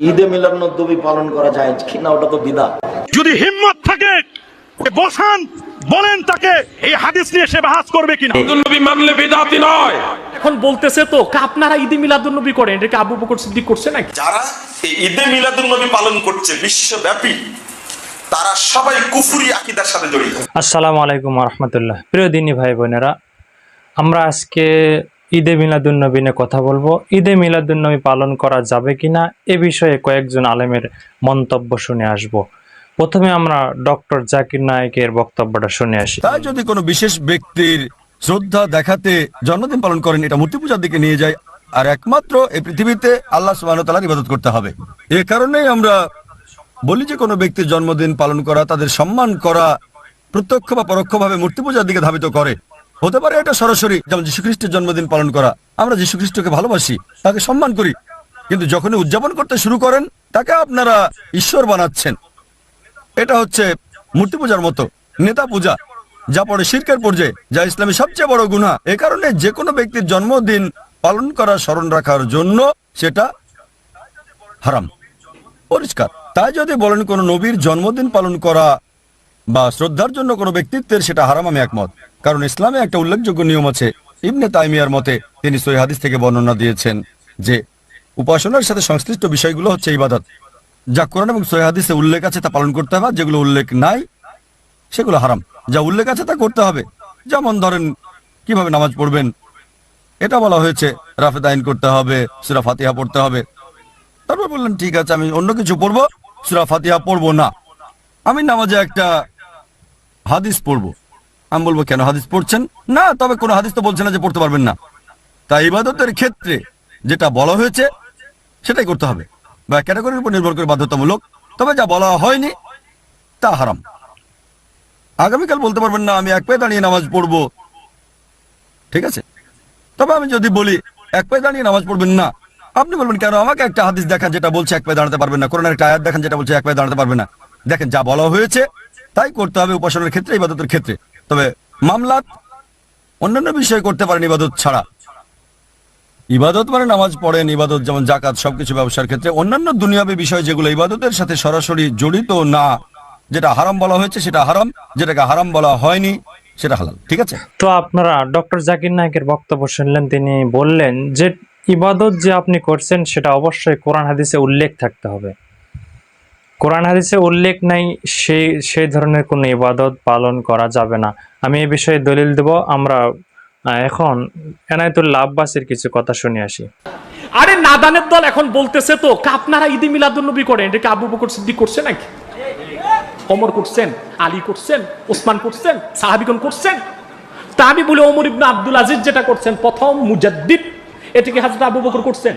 ঈদে মিলাদ নবী পালন করা যায় কিনা ওটা তো বিদা। যদি হিম্মত থাকে বসান বলেন তাকে এই হাদিস নিয়ে সে বাহাস করবে কিনা? নবী মানলে বেদাতি নয়। এখন বলতেছে তো আপনারা ঈদে মিলাদুন নবী করেন? এটাকে আবু বকর সিদ্দিক করছে নাকি? যারা এই ঈদে মিলাদুল নবী পালন করছে বিশ্বব্যাপী তারা সবাই কুফুরি আকিদার সাথে জড়িত। আসসালামু আলাইকুম রহমতুল্লাহ। প্রিয় দিনী ভাই বোনেরা আমরা আজকে ঈদে মিলাদুন্নবী নিয়ে কথা বলব। ঈদে মিলাদুন্নবী পালন করা যাবে কিনা এ বিষয়ে কয়েকজন আলেমের মন্তব্য শুনে আসব। প্রথমে আমরা ডক্টর জাকির নায়েকের বক্তব্যটা শুনে আসি। তাই যদি কোনো বিশেষ ব্যক্তির শ্রদ্ধা দেখাতে জন্মদিন পালন করেন, এটা মূর্তি পূজার দিকে নিয়ে যায়, আর একমাত্র এই পৃথিবীতে আল্লাহ তাআলার ইবাদত করতে হবে। এ কারণেই আমরা বলি যে কোনো ব্যক্তির জন্মদিন পালন করা, তাদের সম্মান করা, প্রত্যক্ষ বা পরোক্ষভাবে মূর্তি পূজার দিকে ধাবিত করে। হতে পারে এটা সরাসরি যেমন যীশু খ্রিস্টের জন্মদিন পালন করা। আমরা যীশু খ্রিস্টকে ভালোবাসি, তাকে সম্মান করি। কিন্তু যখনই উদযাপন করতে শুরু করেন, তাকে আপনারা ঈশ্বর বানাচ্ছেন। এটা হচ্ছে মূর্তি পূজার মতো, নেতা পূজা, যা পরে শিরকের পর্যায়ে, যা ইসলামের সবচেয়ে বড় গুনাহ। এ কারণে যে কোনো ব্যক্তির জন্মদিন পালন করা, স্মরণ রাখার জন্য সেটা হারাম, পরিষ্কার। তাই যদি বলেন কোনো নবীর জন্মদিন পালন করা বা শ্রদ্ধার জন্য কোনো ব্যক্তিত্বের, সেটা হারাম, আমি একমত। কারণ ইসলামে একটা উল্লেখযোগ্য নিয়ম আছে। ইবনে তাইমিয়ার মতে তিনি সহি হাদিস থেকে বর্ণনা দিয়েছেন যে, উপাসনার সাথে সংশ্লিষ্ট বিষয়গুলো হচ্ছে ইবাদত। যা কোরআন এবং সহি হাদিসে উল্লেখ আছে তা পালন করতে হবে, যেগুলো উল্লেখ নাই, সেগুলো হারাম। যা উল্লেখ আছে তা করতে হবে। যেমন ধরেন, কীভাবে নামাজ পড়বেন? এটা বলা হয়েছে, রাফেদ আইন করতে হবে, সুরা ফাতিহা পড়তে হবে। তারপর বললেন, ঠিক আছে, আমি অন্য কিছু পড়ব, সুরা ফাতিহা পড়ব না। আমি নামাজে একটা হাদিস পড়ব। আমি বলব, কেন হাদিস পড়ছেন? না, তবে কোনো হাদিস তো বলছে না যে পড়তে পারবেন না। তাই ইবাদতের ক্ষেত্রে যেটা বলা হয়েছে, সেটাই করতে হবে। বা ক্যাটাগরির উপর নির্ভর করে বাধ্যতামূলক। তবে যা বলা হয়নি, তা হারাম। আগামীকাল বলতে পারবেন না, আমি এক পায়ে দাঁড়িয়ে নামাজ পড়ব। ঠিক আছে? তবে আমি যদি বলি, এক পায়ে দাঁড়িয়ে নামাজ পড়বেন না, আপনি বলবেন, কেন আমাকে একটা হাদিস দেখান যেটা বলছে এক পায়ে দাঁড়াতে পারবেন না? কোরআনের একটা আয়াত দেখান যেটা বলছে এক পায়ে দাঁড়াতে পারবে না? দেখেন, যা বলা হয়েছে, তাই করতে হবে উপাসনার ক্ষেত্রে, ইবাদতের ক্ষেত্রে। তবে মামলাত অন্যান্য বিষয় করতে পারেন ইবাদত ছাড়া। ইবাদত মানে নামাজ পড়েন, ইবাদত যেমন জাকাত সবকিছু ব্যবসার ক্ষেত্রে। অন্যান্য দুনিয়াবী বিষয় যেগুলো ইবাদতের সাথে সরাসরি জড়িত না, যেটা হারাম বলা হয়েছে সেটা হারাম, যেটাকে হারাম বলা হয়নি সেটা হালাল। ঠিক আছে? তো আপনারা ডক্টর জাকির নায়েকের বক্তব্য শুনলেন, তিনি বললেন যে ইবাদত যে আপনি করছেন সেটা অবশ্যই কোরআন হাদিসে উল্লেখ থাকতে হবে। কোরআন হাদিসে উল্লেখ নাই সেই সেই ধরনের কোনো ইবাদত পালন করা যাবে না। আমি এই বিষয়ে দলিল দেব, আমরা এখন এনায়তুল্লাহ আব্বাসের কিছু কথা শুনে আসি। আরে নাদানের দল এখন বলতেছে তো আপনারা ঈদে মিলাদুন নবী করেন? এটাকে আবু বকর সিদ্দিক করছে নাকি? অমর করছেন, আলী করছেন, ওসমান করছেন, সাহাবিগণ করছেন। তা আমি বলি, ওমর ইবনে আব্দুল আজিজ যেটা করছেন, প্রথম মুজাদ্দিদ। এটাকে হাজরত আবু বকর করছেন?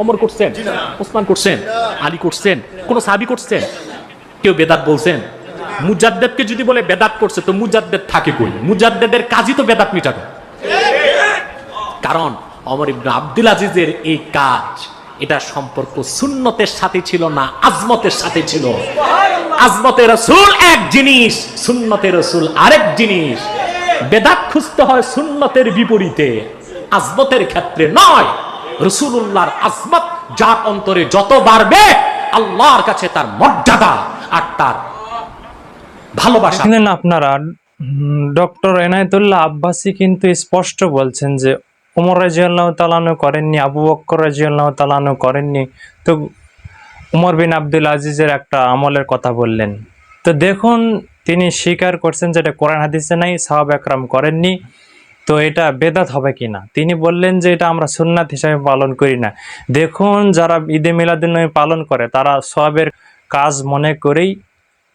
ওমর করছেন, ওসমান করছেন, আলী করছেন, কোন সাহাবি করছেন, কেউ বেদাত বলছেন। মুজাদ্দেদকে যদি বলে বেদাত করছে, তো মুজাদ্দেদ থাকে কই? মুজাদ্দেদের কাজই তো বেদাত মিটানো। কারণ অমর ইবনে আব্দুল আজিজের এই কাজ, এটা সম্পর্ক সুন্নতের সাথে ছিল না, আজমতের সাথে ছিল। আজমতের রসুল এক জিনিস, সুন্নতের রসুল আরেক জিনিস। বেদাত খুঁজতে হয় সুন্নতের বিপরীতে, আজমতের ক্ষেত্রে নয়। রসুল্লাহর আজমত যার অন্তরে যত বাড়বে, আল্লাহর কাছে তার মর্যাদা আর তার ভালোবাসা। আপনারা ডক্টর এনায়তুল্লাহ আব্বাসী কিন্তু স্পষ্ট বলছেন যে, উমর রাজিয়াল্লাহ তালানো করেননি, আবু বক্কর রাজিয়াল্লাহ তালানো করেননি। তো উমর বিন আব্দুল আজিজের একটা আমলের কথা বললেন। তো দেখুন, তিনি স্বীকার করছেন যে এটা কোরআন হাদিসে নাই সাহাব একরাম করেননি। তো এটা বেদাত হবে কি না তিনি বললেন যে এটা আমরা সুন্নাত হিসাবে পালন করি না। দেখুন, যারা ঈদে মিলাদুন্নবী পালন করে, তারা সবের কাজ মনে করেই,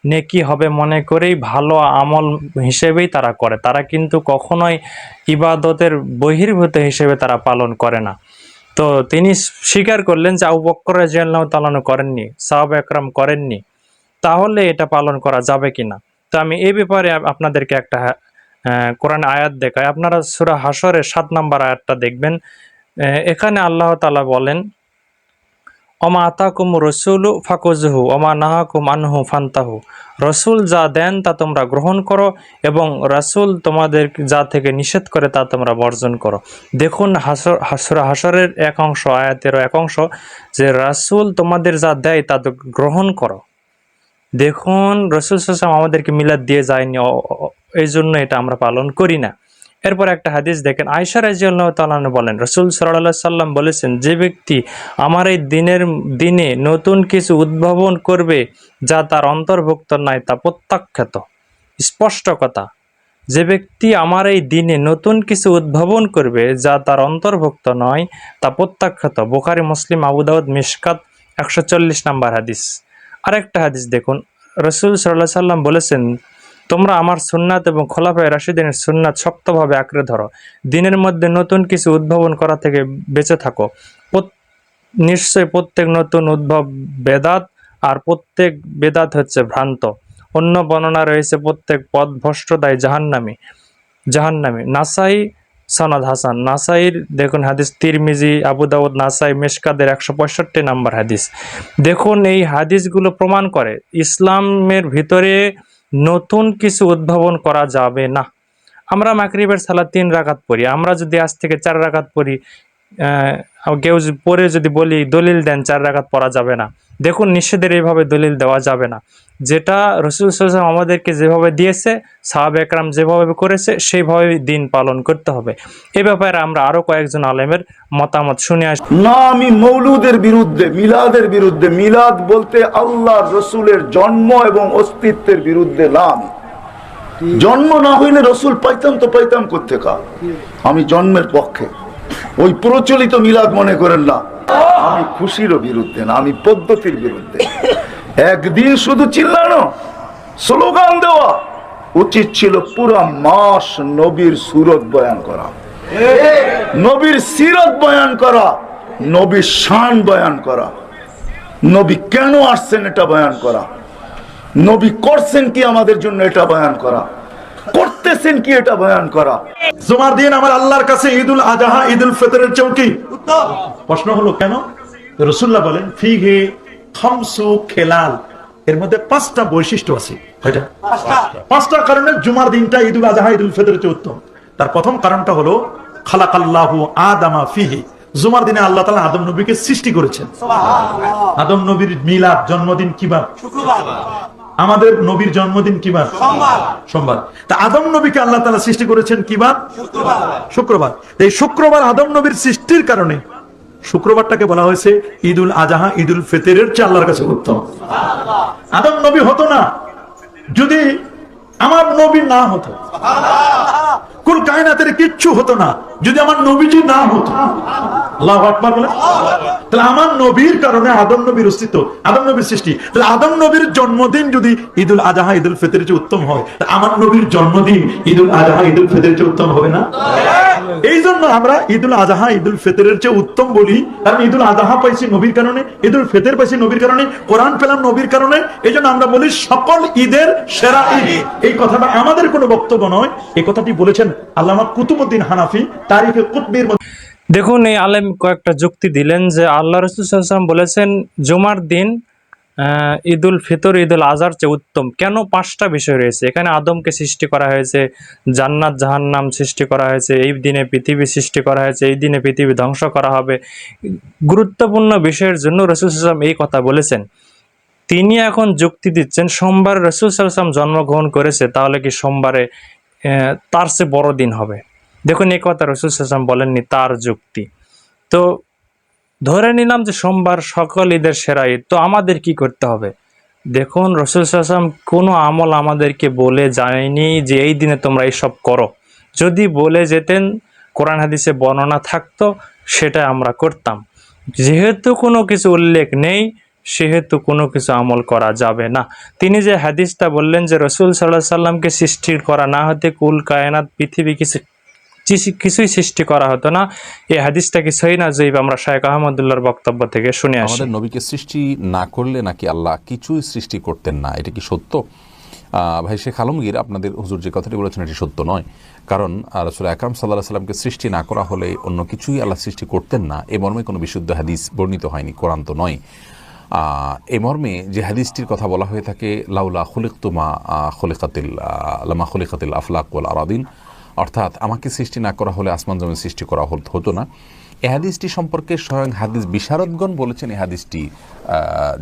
নেকি হবে মনে করেই, ভালো আমল হিসেবেই তারা করে। তারা কিন্তু কখনোই ইবাদতের বহির্ভূত হিসেবে তারা পালন করে না। তো তিনি স্বীকার করলেন যে আবু বক্কর তালানো করেননি, সাহাব একরাম করেননি। তাহলে এটা পালন করা যাবে কিনা? তো আমি এ ব্যাপারে আপনাদেরকে একটা কোরআন আয়াত দেখায়। আপনারা সুরা হাসরের সাত নম্বর আয়াতটা দেখবেন। এখানে আল্লাহ তালা বলেন অমা আতাকুম রসুল ফাকুজহু অমা নাহাকুম আনহু ফান্তাহু। রসুল যা দেন তা তোমরা গ্রহণ করো এবং রাসূল তোমাদের যা থেকে নিষেধ করে তা তোমরা বর্জন করো। দেখুন হাসর হাসর হাসরের এক অংশ আয়াতের এক অংশ, যে রাসূল তোমাদের যা দেয় তা গ্রহণ করো। দেখুন, রসুল সাল্লাম আমাদেরকে মিলাদ দিয়ে যায়নি। এই জন্য এটা আমরা পালন করি না। এরপর একটা হাদিস দেখেন আয়সা রাজিউল্লাহ তালন বলেন, রসুল সাল্লাহ সাল্লাম বলেছেন, যে ব্যক্তি আমার এই দিনের দিনে নতুন কিছু উদ্ভাবন করবে, যা তার অন্তর্ভুক্ত নয় তা প্রত্যাখ্যাত, স্পষ্ট কথা। যে ব্যক্তি আমার এই দিনে নতুন কিছু উদ্ভাবন করবে, যা তার অন্তর্ভুক্ত নয়, তা প্রত্যাখ্যাত। বোখারি, মুসলিম আবুদাউদ মিশকাত, একশো চল্লিশ নাম্বার হাদিস। আরেকটা হাদিস দেখুন, রসুল সাল্লাহ সাল্লাম বলেছেন তোমরা আমার সুন্নাত এবং খোলাফায় রাশিদিনের সুন্নাত শক্তভাবে আঁকড়ে ধরো। দিনের মধ্যে নতুন কিছু উদ্ভাবন করা থেকে বেঁচে থাকো। নিশ্চয় প্রত্যেক নতুন উদ্ভব বেদাত আর প্রত্যেক বেদাত হচ্ছে ভ্রান্ত। অন্য বর্ণনা রয়েছে, প্রত্যেক পদ ভ্রষ্টদায় জাহান্নামী। জাহান্নামী। নাসাই সনাদ হাসান। নাসাইর, দেখুন হাদিস তিরমিজি, আবু দাউদ, নাসাই মেশকাদের একশো পঁয়ষট্টি নাম্বার হাদিস। দেখুন এই হাদিসগুলো প্রমাণ করে, ইসলামের ভিতরে নতুন কিছু উদ্ভাবন করা যাবে না। আমরা মাকরিবের সালা তিন রাকাত পড়ি। আমরা যদি আজ থেকে চার রাকাত পড়ি কেউ পরে যদি বলি, দলিল দেন, চার রাকাত পড়া যাবে না। দেখুন, নিষেধের এইভাবে দলিল দেওয়া যাবে না। যেটা রসুল সাল্লাম আমাদেরকে যেভাবে দিয়েছে, সাহাব একরাম যেভাবে করেছে, সেইভাবে দিন পালন করতে হবে। এ ব্যাপারে আমরা আরও কয়েকজন আলেমের মতামত শুনে আসি না আমি মৌলুদের বিরুদ্ধে, মিলাদের বিরুদ্ধে, মিলাদ বলতে আল্লাহ রসুলের জন্ম এবং অস্তিত্বের বিরুদ্ধে না জন্ম না হইলে রসুল পাইতাম তো পাইতাম কোথেকা আমি জন্মের পক্ষে। ওই প্রচলিত মিলাদ মনে করেন না। আমি খুশিরও বিরুদ্ধে না, আমি পদ্ধতির বিরুদ্ধে। একদিন শুধু চিল্লানো, স্লোগান দেওয়া, উচিত ছিল পুরা মাস নবীর সুরত বয়ান করা। নবীর সিরত বয়ান করা, নবীর শান বয়ান করা। নবী কেন আসছেন এটা বয়ান করা? নবী করছেন কি আমাদের জন্য এটা বয়ান করা? করতেছেন কি এটা বয়ান করা? জুমার দিন আমার আল্লাহর কাছে ঈদুল আজহা ঈদুল ফিতরের চৌকি। প্রশ্ন হলো কেন? রসুল্লাহ বলেন ফিহে খামসু খেলাল। এর মধ্যে পাঁচটা বৈশিষ্ট্য আছে। পাঁচটা। কারণে জুমার দিনটা ঈদুল আজহা ঈদুল ফিতরের চেয়ে উত্তম। তার প্রথম কারণটা হলো খালাকাল্লাহু আদামা ফিহি। জুমার দিনে আল্লাহ তাআলা আদম নবীকে সৃষ্টি করেছেন। আদম নবীর মিলাদ জন্মদিন কিবার আমাদের নবীর জন্মদিন কি বার সোমবার। তা আদম নবীকে আল্লাহ তালা সৃষ্টি করেছেন কি বার শুক্রবার। এই শুক্রবার আদম নবীর সৃষ্টির কারণে শুক্রবারটাকে বলা হয়েছে ঈদুল আজাহা ঈদুল ফেতের চেয়ে আল্লাহর কাছে উত্তম। আদম নবী হতো না। যদি আমার নবী না হতো কুল কায়নাতের কিচ্ছু হতো না। যদি আমার নবীজি না হতো। তাহলে আমার নবীর কারণে আদম নবীর অস্তিত্ব, আদম নবীর সৃষ্টি। তাহলে আদম নবীর জন্মদিন যদি ঈদুল ঈদুল ফিতরের চেয়ে উত্তম হয় আমার নবীর জন্মদিন চেয়ে উত্তম হবে না? এই জন্য আমরা চেয়ে উত্তম বলি। কারণ ঈদুল আজহা পাইছি নবীর কারণে, ঈদুল ফিতর পাইছি নবীর কারণে, কোরআন পেলাম নবীর কারণে। এই জন্য আমরা বলি সকল ঈদের সেরা ঈদ। এই কথাটা আমাদের কোনো বক্তব্য নয়। এই কথাটি বলেছেন আল্লামা কুতুবুদ্দিন হানাফি তারিখে কুতবির দেখুন, এই আলেম কয়েকটা যুক্তি দিলেন যে আল্লাহ রসুলাম বলেছেন, জুমার দিন ঈদুল ফিতর, ঈদুল আজহার চেয়ে উত্তম। কেন পাঁচটা বিষয় রয়েছে? এখানে আদমকে সৃষ্টি করা হয়েছে, জান্নাত, জাহান্নাম সৃষ্টি করা হয়েছে, এই দিনে পৃথিবী সৃষ্টি করা হয়েছে, এই দিনে পৃথিবী ধ্বংস করা হবে। গুরুত্বপূর্ণ বিষয়ের জন্য রসুলাম এই কথা বলেছেন। তিনি এখন যুক্তি দিচ্ছেন, সোমবার রসুল সাল্লাম জন্মগ্রহণ করেছে, তাহলে কি সোমবারে তার চেয়ে বড় দিন হবে। দেখুন, এই কথা রসুল সাল্লাম বলেননি, তার যুক্তি। তো ধরে নিলাম যে সোমবার সকল ঈদের সেরা ঈদ, তো আমাদের কি করতে হবে? দেখুন, রসুল সাল্লাম কোনো আমল আমাদেরকে বলে যায়নি যে এই দিনে তোমরা এইসব করো। যদি বলে যেতেন, কোরআন হাদিসে বর্ণনা থাকতো, সেটা আমরা করতাম। যেহেতু কোনো কিছু উল্লেখ নেই সেহেতু কোনো কিছু আমল করা যাবে না। তিনি যে হাদিসটা বললেন যে রসুল সাল্লাহ সাল্লামকে সৃষ্টি করা না হতে কুল কায়নাত পৃথিবী কিছু কিছু- কিছুই সৃষ্টি করা হতো না। এই হাদিসটা কি সহি না জয়ীব? আমরা শাহেখ আহমদুল্লাহর বক্তব্য থেকে শুনে আসি। আমাদের নবীকে সৃষ্টি না করলে নাকি আল্লাহ কিছুই সৃষ্টি করতেন না? এটা কি সত্য? ভাই শেখ আলমগীর, আপনাদের হুজুর যে কথাটি বলেছেন এটি সত্য নয়। কারণ রসুল আকরাম সাল্লাহ সাল্লামকে সৃষ্টি না করা হলে অন্য কিছুই আল্লাহ সৃষ্টি করতেন না। এ মর্মে কোনো বিশুদ্ধ হাদিস বর্ণিত হয়নি, কোরআন তো নয়। এ মর্মে যে হাদিসটির কথা বলা হয়ে থাকে, লাউলা খুলিকতুমা খলিকাতিল লামা খলিকাতিল আফলাক ওয়াল আরাদিন। অর্থাৎ আমাকে সৃষ্টি না করা হলে আসমান জমিন সৃষ্টি করা হত- হতো না। এ হাদিসটি সম্পর্কে স্বয়ং হাদিস বিশারদগণ বলেছেন, এ হাদিসটি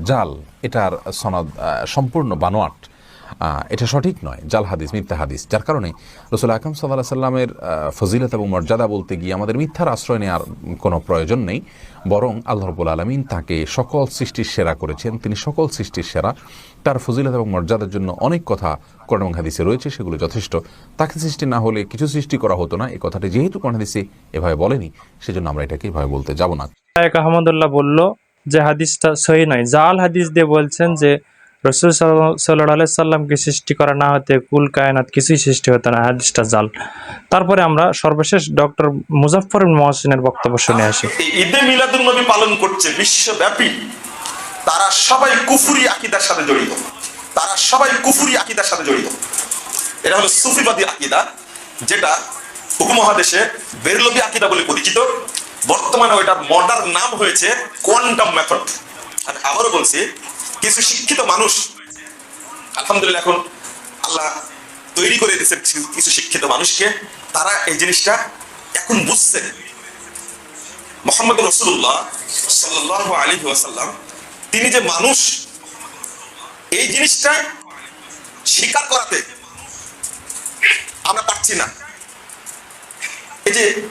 জাল। এটার সনদ সম্পূর্ণ বানোয়াট। এটা সঠিক নয়, জাল হাদিস, মিথ্যা হাদিস। যার কারণে রসুল আকরম সাল্লাহ সাল্লামের ফজিলত এবং মর্যাদা বলতে গিয়ে আমাদের মিথ্যার আশ্রয় নেওয়ার কোনো প্রয়োজন নেই, বরং আল্লাহ রবুল আলমিন তাকে সকল সৃষ্টির সেরা করেছেন। তিনি সকল সৃষ্টির সেরা। তার ফজিলত এবং মর্যাদার জন্য অনেক কথা কোরআন হাদিসে রয়েছে, সেগুলো যথেষ্ট। তাকে সৃষ্টি না হলে কিছু সৃষ্টি করা হতো না। এই কথাটি যেহেতু কোরআন হাদিসে এভাবে বলেনি, সেজন্য আমরা এটাকে এভাবে বলতে যাব না। আহমদুল্লাহ বলল যে, হাদিসটা সহি নয়। জাল হাদিস দিয়ে বলছেন যে রসুল সাল্লাহ সাল্লামকে সৃষ্টি করা না হতে কুল কায়নাত কিছুই সৃষ্টি হতো না, হাদিসটা জাল। তারপরে আমরা সর্বশেষ ডক্টর মুজাফর মহসিনের বক্তব্য শুনে আসি। ঈদে মিলাদুল নবী পালন করছে বিশ্বব্যাপী। তারা সবাই কুফুরি আকিদার সাথে জড়িত। তারা সবাই কুফুরি আকিদার সাথে জড়িত। এটা হলো সুফিবাদী আকিদা, যেটা উপমহাদেশে বেরলবি আকিদা বলে পরিচিত। বর্তমানে ওইটার মডার্ন নাম হয়েছে কোয়ান্টাম মেথড আর আবারও বলছি কিছু শিক্ষিত মানুষ, আলহামদুলিল্লাহ এখন আল্লাহ তৈরি করে দিয়েছে কিছু- শিক্ষিত মানুষকে। তারা এই জিনিসটা এখন বুঝছে মোহাম্মদ রসুল্লাহ সাল্লাহ আলী ওয়াসাল্লাম, তিনি যে মানুষ, এই জিনিসটা স্বীকার করাতে আমরা পারছি না। এই যে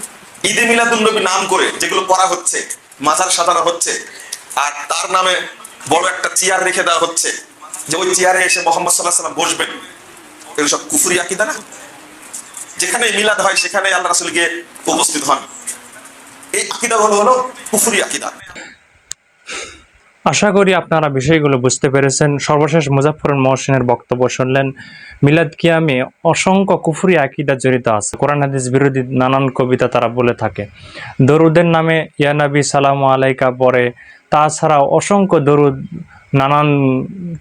ঈদে মিলাদুল নবী নাম করে যেগুলো করা হচ্ছে, মাজার সাজানো হচ্ছে, আর তার নামে বড় একটা চেয়ার রেখে দেওয়া হচ্ছে। যে ওই চেয়ারে এসে মোহাম্মদ সাল্লাহ সাল্লাম বসবেন। এগুলো সব কুফুরি আকিদা না? যেখানে মিলাদ হয় সেখানে আল্লাহ রাসুল গিয়ে উপস্থিত হন। এই আকিদা হলো হলো কুফুরি আকিদা। আশা করি আপনারা বিষয়গুলো বুঝতে পেরেছেন। সর্বশেষ মুজাফর মহসিনের বক্তব্য শুনলেন, মিলাদ কিয়ামে অসংখ্য কুফুরি আকিদা জড়িত আছে। কোরআন, হাদিস বিরোধী নানান কবিতা তারা বলে থাকে। দরুদের নামে ইয়ানাবি সালাম আলাইকা পরে তাছাড়াও অসংখ্য দরুদ, নানান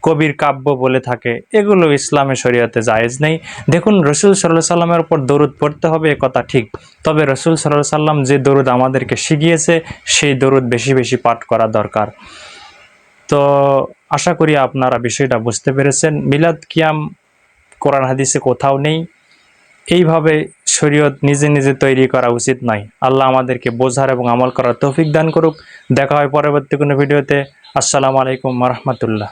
কবির কাব্য বলে থাকে। এগুলো ইসলামে শরীয়তে জায়েজ নেই। দেখুন, রসুল সাল্লাহ সাল্লামের উপর দরুদ পড়তে হবে এ কথা ঠিক। তবে রসুল সাল্লাহ সাল্লাম যে দরুদ আমাদেরকে শিখিয়েছে, সেই দরুদ বেশি বেশি পাঠ করা দরকার। তো আশা করি আপনারা বিষয়টা বুঝতে পেরেছেন। মিলাদ কিয়াম কোরআন হাদিসে কোথাও নেই। এইভাবে শরীয়ত নিজে নিজে তৈরি করা উচিত নয়। আল্লাহ আমাদেরকে বোঝার এবং আমল করার তৌফিক দান করুক। দেখা হয় পরবর্তী কোনো ভিডিওতে। আসসালামু আলাইকুম রহমতুল্লাহ।